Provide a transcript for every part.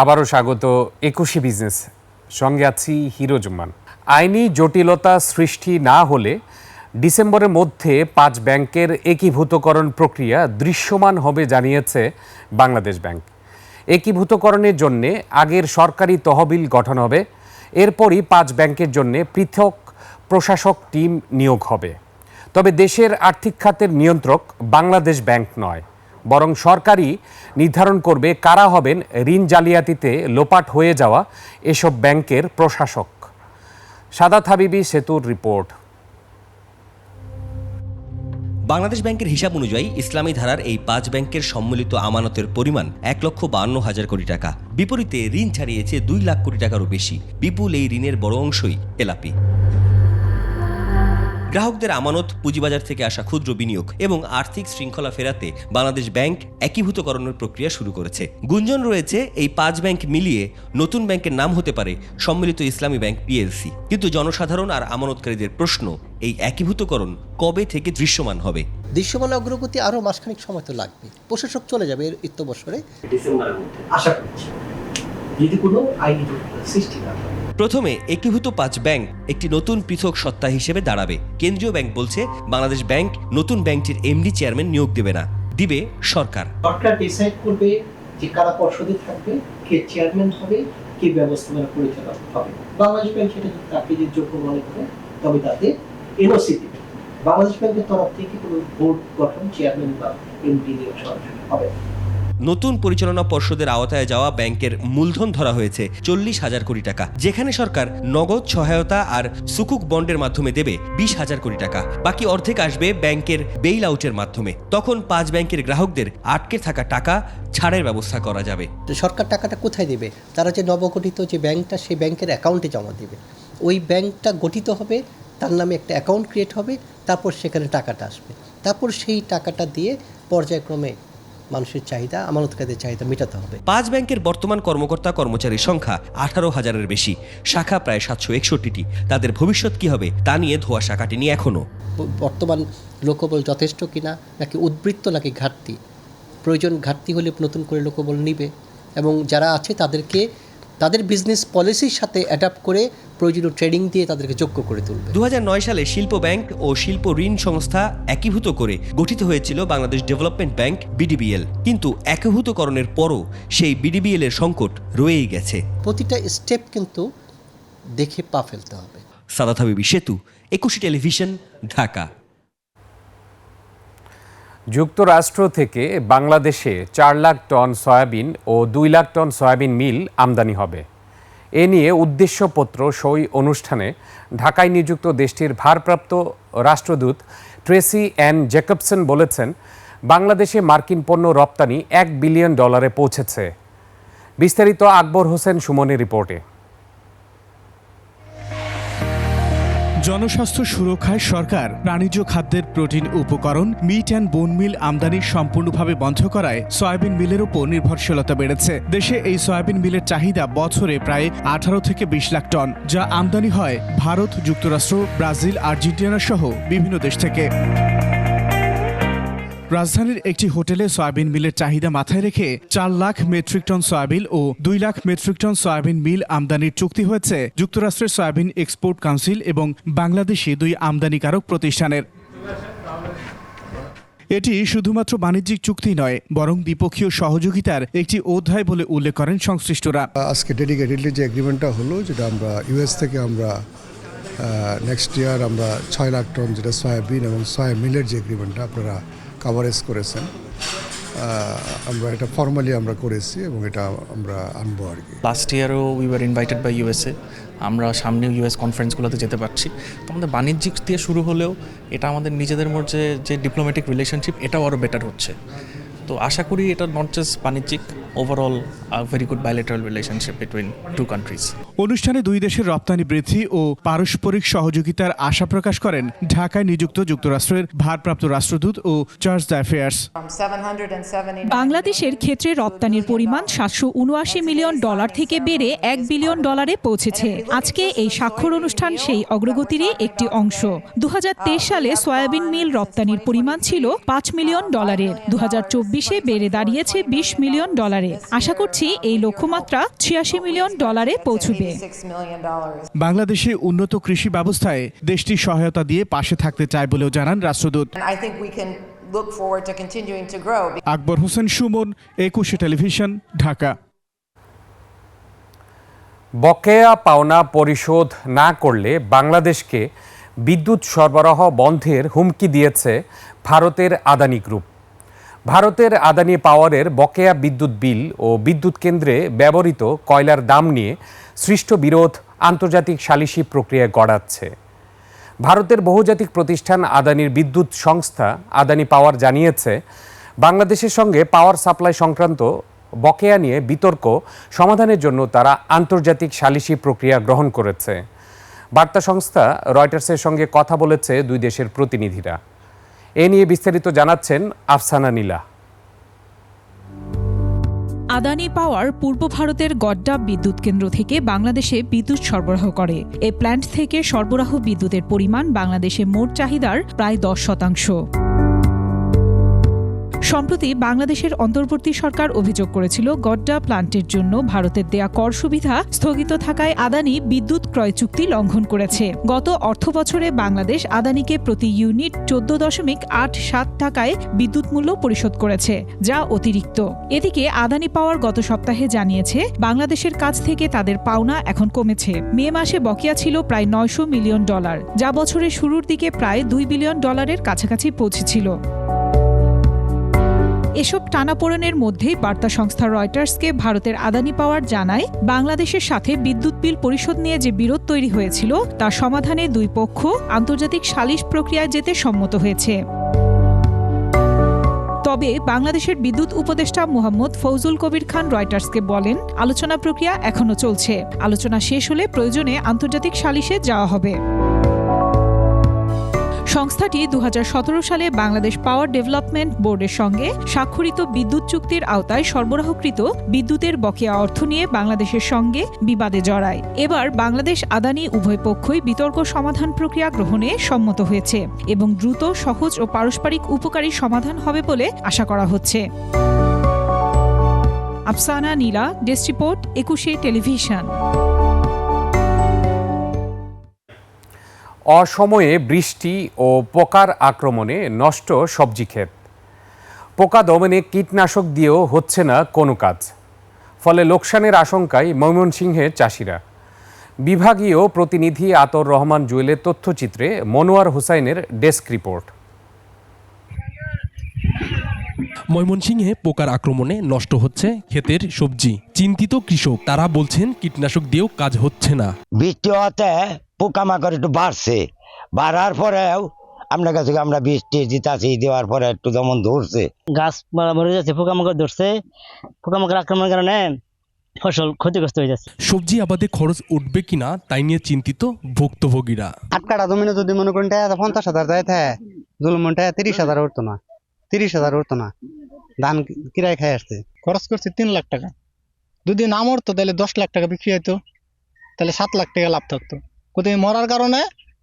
আবারও স্বাগত একুশে বিজনেস। সঙ্গে আছি হিরো জুম্মান। আইনি জটিলতা সৃষ্টি না হলে ডিসেম্বরের মধ্যে পাঁচ ব্যাংকের একীভূতকরণ প্রক্রিয়া দৃশ্যমান হবে জানিয়েছে বাংলাদেশ ব্যাংক। একীভূতকরণের জন্য আগের সরকারি তহবিল গঠন হবে, এরপরই পাঁচ ব্যাংকের জন্য পৃথক প্রশাসক টিম নিয়োগ হবে। তবে দেশের আর্থিক খাতের নিয়ন্ত্রক বাংলাদেশ ব্যাংক নয়। বরং সরকারই নির্ধারণ করবে কারা হবেন ঋণ জালিয়াতিতে লোপাট হয়ে যাওয়া এসব ব্যাংকের প্রশাসক। সাদা হাবিবি সেতুর রিপোর্ট। বাংলাদেশ ব্যাংকের হিসাব অনুযায়ী ইসলামী ধারার এই পাঁচ ব্যাংকের সম্মিলিত আমানতের পরিমাণ এক লক্ষ বান্ন হাজার কোটি টাকা। বিপরীতে ঋণ ছাড়িয়েছে দুই লাখ কোটি টাকারও বেশি। বিপুল এই ঋণের বড় অংশই এলাপি। গ্রাহকদের আমানত পুঁজিবাজার থেকে আসা ক্ষুদ্র বিনিয়োগ এবং আর্থিক শৃঙ্খলা ফেরাতে বাংলাদেশ ব্যাংক একীভূতকরণের প্রক্রিয়া শুরু করেছে। গুঞ্জন রয়েছে এই পাঁচ ব্যাংক মিলিয়ে নতুন ব্যাংকের নাম হতে পারে সম্মিলিত ইসলামী ব্যাংক পিএলসি কিন্তু জনসাধারণ আর আমানতকারীদের প্রশ্ন এই একীভূতকরণ কবে থেকে দৃশ্যমান হবে? দৃশ্যমান অগ্রগতি আরও মাসখানিক সময় তো লাগবে। প্রশাসক চলে যাবে এর ইত্য ডিসেম্বরের মধ্যে। আশা করছি। যদি কোনো আইনি সৃষ্টি না হয় প্রথমে একীভূত পাঁচ ব্যাংক একটি নতুন পৃথক সত্তা হিসেবে দাঁড়াবে। কেন্দ্রীয় ব্যাংক বলছে, বাংলাদেশ ব্যাংক নতুন ব্যাংকটির এমডি চেয়ারম্যান নিয়োগ দেবে না, দিবে সরকার। সরকার ডিসাইড করবে যে কারা পর্ষদে থাকবে, কে চেয়ারম্যান হবে, কে ব্যবস্থাপনা পরিচালক হবে। বাংলাদেশ ব্যাংক সেটা যদি তাকে যদি যোগ্য মনে করে, তবে তাতে এনওসি দিবে। বাংলাদেশ ব্যাংকের তরফ থেকে কোনো বোর্ড গঠন, চেয়ারম্যান বা এমডি নিয়োগ সরাসরি হবে। নতুন পরিচালনা পর্ষদের আওতায় যাওয়া ব্যাংকের মূলধন ধরা হয়েছে চল্লিশ হাজার কোটি টাকা, যেখানে সরকার নগদ সহায়তা আর সুকুক বন্ডের মাধ্যমে দেবে বিশ হাজার কোটি টাকা। বাকি অর্ধেক আসবে ব্যাংকের বেইল আউটের মাধ্যমে। তখন পাঁচ ব্যাংকের গ্রাহকদের আটকে থাকা টাকা ছাড়ের ব্যবস্থা করা যাবে। সরকার টাকাটা কোথায় দেবে? তারা যে নবগঠিত যে ব্যাংকটা, সেই ব্যাংকের অ্যাকাউন্টে জমা দেবে। ওই ব্যাংকটা গঠিত হবে, তার নামে একটা অ্যাকাউন্ট ক্রিয়েট হবে, তারপর সেখানে টাকাটা আসবে। তারপর সেই টাকাটা দিয়ে পর্যায়ক্রমে মানুষের চাহিদা আমানতকারীদের চাহিদা মেটাতে হবে। পাঁচ ব্যাংকের বর্তমান কর্মকর্তা কর্মচারীর সংখ্যা আঠারো হাজারের বেশি। শাখা প্রায় সাতশো একষট্টিটি। তাদের ভবিষ্যৎ কি হবে তা নিয়ে ধোঁয়া শাখাটি নিয়ে এখনও বর্তমান লোকবল যথেষ্ট কিনা নাকি উদ্বৃত্ত নাকি ঘাটতি? প্রয়োজন ঘাটতি হলে নতুন করে লোকবল নিবে। এবং যারা আছে তাদেরকে তাদের বিজনেস পলিসির সাথে অ্যাডাপ্ট করে প্রয়োজনীয় ট্রেডিং দিয়ে তাদেরকে যোগ্য করে তুলবে। দু হাজার নয় সালে শিল্প ব্যাংক ও শিল্প ঋণ সংস্থা একীভূত করে গঠিত হয়েছিল বাংলাদেশ ডেভেলপমেন্ট ব্যাংক বিডিবিএল। কিন্তু একীভূতকরণের পরও সেই বিডিবিএল এর সংকট রয়েই গেছে। প্রতিটা স্টেপ কিন্তু দেখে পা ফেলতে হবে। সাদাত হাবিবি সেতু একুশে টেলিভিশন ঢাকা। যুক্তরাষ্ট্র থেকে বাংলাদেশে চার লাখ টন সয়াবিন ও দুই লাখ টন সয়াবিন মিল আমদানি হবে। এ নিয়ে উদ্দেশ্যপত্র সই অনুষ্ঠানে ঢাকায় নিযুক্ত দেশটির ভারপ্রাপ্ত রাষ্ট্রদূত ট্রেসি অ্যান জ্যাকবসন বলেছেন, বাংলাদেশে মার্কিন পণ্য রপ্তানি এক বিলিয়ন ডলারে পৌঁছেছে। বিস্তারিত আকবর হোসেন সুমনের রিপোর্টে। জনস্বাস্থ্য সুরক্ষায় সরকার প্রাণীজ খাদ্যের প্রোটিন উপকরণ মিট অ্যান্ড বোন মিল আমদানি সম্পূর্ণভাবে বন্ধ করায় সয়াবিন মিলের উপর নির্ভরশীলতা বেড়েছে। দেশে এই সয়াবিন মিলের চাহিদা বছরে প্রায় আঠারো থেকে বিশ লাখ টন, যা আমদানি হয় ভারত, যুক্তরাষ্ট্র, ব্রাজিল, আর্জেন্টিনা সহ বিভিন্ন দেশ থেকে। রাজধানীর একটি হোটেলে সয়াবিন মিলের চাহিদা মাথায় রেখে চার লাখ মেট্রিক টন সয়াবিন ও দুই lakh metric ton soybean meal আমদানির চুক্তি হয়েছে যুক্তরাষ্ট্রের সয়াবিন এক্সপোর্ট কাউন্সিল এবং বাংলাদেশি দুই আমদানিকারক প্রতিষ্ঠানের। এটি শুধুমাত্র বাণিজ্যিক চুক্তি নয়, বরং দ্বিপক্ষীয় সহযোগিতার একটি অধ্যায় বলে উল্লেখ করেন সংশ্লিষ্টরা। আজকে ডেডিকেটেডলি যে এগ্রিমেন্টটা হলো, যেটা আমরা ইউএস থেকে আমরা নেক্সট ইয়ার আমরা ছয় লাখ টন যেটা সয়াবিন এবং সয়া মিলের যে এগ্রিমেন্টটা আপনারা কাভারেজ করেছেন। আমরা এটা ফর্মালি আমরা করেছি এবং এটা আমরা আনব আর কি। Last ইয়ারও we were invited by USA আমরা সামনে ইউএস কনফারেন্সগুলোতে যেতে পারছি। তো আমাদের বাণিজ্যিক দিয়ে শুরু হলেও এটা আমাদের নিজেদের মধ্যে যে ডিপ্লোম্যাটিক রিলেশনশিপ এটাও আরও বেটার হচ্ছে। তো আশা করি এটা নট জাস্ট বাণিজ্যিক overall very good bilateral relationship between two countries অনুষ্ঠানে দুই দেশের রপ্তানি বৃদ্ধি ও পারস্পরিক সহযোগিতার আশা প্রকাশ করেন ঢাকায় নিযুক্ত যুক্তরাষ্ট্রের ভারপ্রাপ্ত রাষ্ট্রদূত ও চার্জ দ্য অ্যাফেয়ার্স। বাংলাদেশের ক্ষেত্রে রপ্তানির পরিমাণ সাতশো উনআশি মিলিয়ন ডলার থেকে বেড়ে এক বিলিয়ন ডলারে পৌঁছেছে। আজকে এই স্বাক্ষর অনুষ্ঠান সেই অগ্রগতিরই একটি অংশ। দু হাজার তেইশ সালে সয়াবিন মিল রপ্তানির পরিমাণ ছিল পাঁচ মিলিয়ন ডলারের। দু চব্বিশে বেড়ে দাঁড়িয়েছে বিশ মিলিয়ন ডলারে আশা করছি এই লক্ষ্যমাত্রা ছিয়াশি মিলিয়ন ডলারে পৌঁছবে। বাংলাদেশে উন্নত কৃষি ব্যবস্থায় দেশটি সহায়তা দিয়ে পাশে থাকতে চায় বলেও জানান রাষ্ট্রদূত. আকবর হোসেন সুমন একুশে টেলিভিশন ঢাকা। বকেয়া পাওনা পরিশোধ না করলে বাংলাদেশকে বিদ্যুৎ সরবরাহ বন্ধের হুমকি দিয়েছে ভারতের আদানি গ্রুপ। ভারতের আদানি পাওয়ারের বকেয়া বিদ্যুৎ বিল ও বিদ্যুৎ কেন্দ্রে ব্যবহৃত কয়লার দাম নিয়ে সৃষ্ট বিরোধ আন্তর্জাতিক সালিসি প্রক্রিয়া গড়াচ্ছে। ভারতের বহুজাতিক প্রতিষ্ঠান আদানির বিদ্যুৎ সংস্থা আদানি পাওয়ার জানিয়েছে, বাংলাদেশের সঙ্গে পাওয়ার সাপ্লাই সংক্রান্ত বকেয়া নিয়ে বিতর্ক সমাধানের জন্য তারা আন্তর্জাতিক সালিসি প্রক্রিয়া গ্রহণ করেছে। বার্তা সংস্থা রয়টার্সের সঙ্গে কথা বলেছে দুই দেশের প্রতিনিধিরা। এ নিয়ে বিস্তারিত জানাচ্ছেন আফসানা নীলা। আদানি পাওয়ার পূর্ব ভারতের গড্ডা বিদ্যুৎ কেন্দ্র থেকে বাংলাদেশে বিদ্যুৎ সরবরাহ করে। এ প্ল্যান্ট থেকে সরবরাহ বিদ্যুতের পরিমাণ বাংলাদেশে মোট চাহিদার প্রায় দশ শতাংশ। সম্প্রতি বাংলাদেশের অন্তর্বর্তী সরকার অভিযোগ করেছিল, গড্ডা প্লান্টের জন্য ভারতের দেয়া কর সুবিধা স্থগিত থাকায় আদানি বিদ্যুৎ ক্রয় চুক্তি লঙ্ঘন করেছে। গত অর্থবছরে বাংলাদেশ আদানিকে প্রতি ইউনিট চোদ্দ দশমিক আট সাত টাকায় বিদ্যুৎ মূল্য পরিশোধ করেছে, যা অতিরিক্ত। এদিকে আদানি পাওয়ার গত সপ্তাহে জানিয়েছে, বাংলাদেশের কাছ থেকে তাদের পাওনা এখন কমেছে। মে মাসে বকেয়া ছিল প্রায় নয়শো মিলিয়ন ডলার, যা বছরের শুরুর দিকে প্রায় দুই বিলিয়ন ডলারের কাছাকাছি পৌঁছেছিল। এসব টানাপোড়েনের মধ্যেই বার্তা সংস্থা রয়টার্সকে ভারতের আদানি পাওয়ার জানায়, বাংলাদেশের সাথে বিদ্যুৎ বিল পরিশোধ নিয়ে যে বিরোধ তৈরি হয়েছিল, তা সমাধানে দুই পক্ষ আন্তর্জাতিক সালিশ প্রক্রিয়ায় যেতে সম্মত হয়েছে। তবে বাংলাদেশের বিদ্যুৎ উপদেষ্টা মোহাম্মদ ফৌজুল কবির খান রয়টার্সকে বলেন, আলোচনা প্রক্রিয়া এখনও চলছে। আলোচনা শেষ হলে প্রয়োজনে আন্তর্জাতিক সালিশে যাওয়া হবে। সংস্থাটি দু হাজার সতেরো সালে বাংলাদেশ পাওয়ার ডেভেলপমেন্ট বোর্ডের সঙ্গে স্বাক্ষরিত বিদ্যুৎ চুক্তির আওতায় সরবরাহকৃত বিদ্যুতের বকেয়া অর্থ নিয়ে বাংলাদেশের সঙ্গে বিবাদে জড়ায়। এবার বাংলাদেশ আদানি উভয় পক্ষই বিতর্ক সমাধান প্রক্রিয়া গ্রহণে সম্মত হয়েছে এবং দ্রুত, সহজ ও পারস্পরিক উপকারী সমাধান হবে বলে আশা করা হচ্ছে। Afsana Nila, desk report, Ekushey television. অসময়ে বৃষ্টি ও পোকার আক্রমণে নষ্ট সবজি ক্ষেত। পোকা দমনে কীটনাশক দিয়েও হচ্ছে না কোনো কাজ। ফলে লোকসানের আশঙ্কায় ময়মনসিংহের চাষিরা। বিভাগীয় প্রতিনিধি আতর রহমান জুয়েলের তথ্যচিত্রে মনোয়ার হোসাইনের ডেস্ক রিপোর্ট। ময়মনসিংহে পোকার আক্রমণে নষ্ট হচ্ছে ক্ষেতের সবজি। চিন্তিত কৃষক তারা বলছেন কীটনাশক দিয়েও কাজ হচ্ছে না। বৃষ্টি হতে পোকামাকড় একটু বাড়ছে। বাড়ার পরেও আপনার কাছে আমরা বৃষ্টি দিতাছি দেওয়ার পরে একটু যেমন ধরছে। গাছ মারা যাচ্ছে পোকামাকড় ধরছে। পোকামাকড় আক্রমণের কারণে ফসল ক্ষতিগ্রস্ত হয়ে যাচ্ছে। সবজি আবাদে খরচ উঠবে কিনা তাই নিয়ে চিন্তিত ভুক্তভোগীরা। আট কাটা জমিনে যদি মনে করেন টাকা পঞ্চাশ হাজার যায় থাকে জুলমন টাকা তিরিশ হাজার উঠতো না তিরিশ হাজার উঠতো না ধান কিরায় খাই আসছে। খরচ করছে তিন লাখ টাকা। যদি না মরতো তাহলে দশ লাখ টাকা বিক্রি হতো তাহলে সাত লাখ টাকা লাভ থাকতো। কোথায় মরার কারণে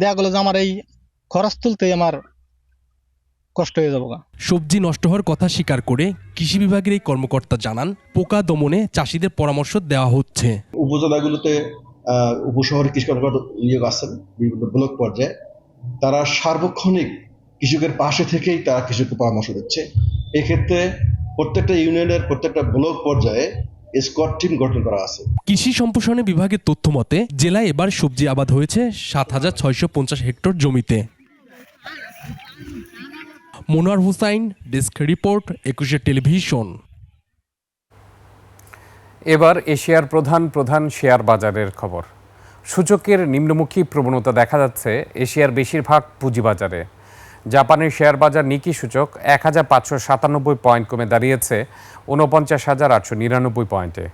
দেখা গেলো যে আমার এই খরচ তুলতেই আমার কষ্ট হয়ে যাব সবজি নষ্ট হওয়ার কথা স্বীকার করে কৃষি বিভাগের এই কর্মকর্তা জানান পোকা দমনে চাষিদের পরামর্শ দেওয়া হচ্ছে। উপজেলাগুলোতে আহ, উপশহরে কৃষি কর্মকর্তা নিয়োগ আছেন বিভিন্ন ব্লক পর্যায়ে। তারা সার্বক্ষণিক কৃষকের পাশে থেকেই তারা কৃষককে পরামর্শ দিচ্ছে। এক্ষেত্রে প্রত্যেকটা ইউনিয়নের প্রত্যেকটা ব্লক পর্যায়ে স্কোয়াড টিম গঠন করা আছে। কৃষি সম্প্রসারণ বিভাগের তথ্য মতে জেলায় এবার সবজি আবাদ হয়েছে সাত হাজার ছয়শো পঞ্চাশ হেক্টর জমিতে। Monowar Hussain desk report Ekushey television. এবার এশিয়ার প্রধান প্রধান শেয়ার বাজারের খবর। সূচকের নিম্নমুখী প্রবণতা দেখা যাচ্ছে এশিয়ার বেশিরভাগ পুঁজিবাজারে। জাপানের শেয়ার বাজার নিকি সূচক এক হাজার পাঁচশো সাতানব্বই পয়েন্ট কমে দাঁড়িয়েছে উনপঞ্চাশ হাজার আটশো নিরানব্বই পয়েন্টে।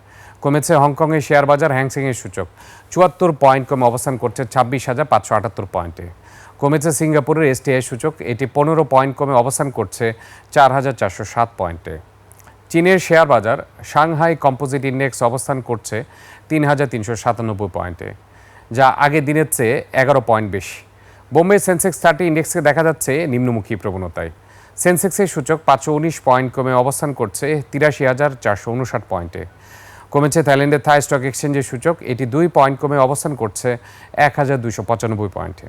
কমেছে হংকংয়ের শেয়ার বাজার হ্যাংসেংয়ের সূচক, চুয়াত্তর পয়েন্ট কমে অবস্থান করছে ছাব্বিশ হাজার পাঁচশো আটাত্তর পয়েন্টে। কমেছে সিঙ্গাপুরের এসটিআই সূচক, এটি পনেরো পয়েন্ট কমে অবস্থান করছে চার হাজার চারশো সাত পয়েন্টে। চীনের শেয়ার বাজার সাংহাই কম্পোজিট ইন্ডেক্স অবস্থান করছে তিন হাজার তিনশো সাতানব্বই পয়েন্টে, যা আগের দিনের চেয়ে এগারো পয়েন্ট বেশি। বোম্বে সেন্সেক্স থার্টি ইন্ডেক্সকে দেখা যাচ্ছে নিম্নমুখী প্রবণতায়। সেন্সেক্সের সূচক পাঁচশো উনিশ পয়েন্ট কমে অবস্থান করছে তিরাশি হাজার চারশো উনষাট পয়েন্টে। কমেছে থাইল্যান্ডের থাই স্টক এক্সচেঞ্জের সূচক, এটি দুই পয়েন্ট কমে অবস্থান করছে এক হাজার দুশো পঁচানব্বই পয়েন্টে।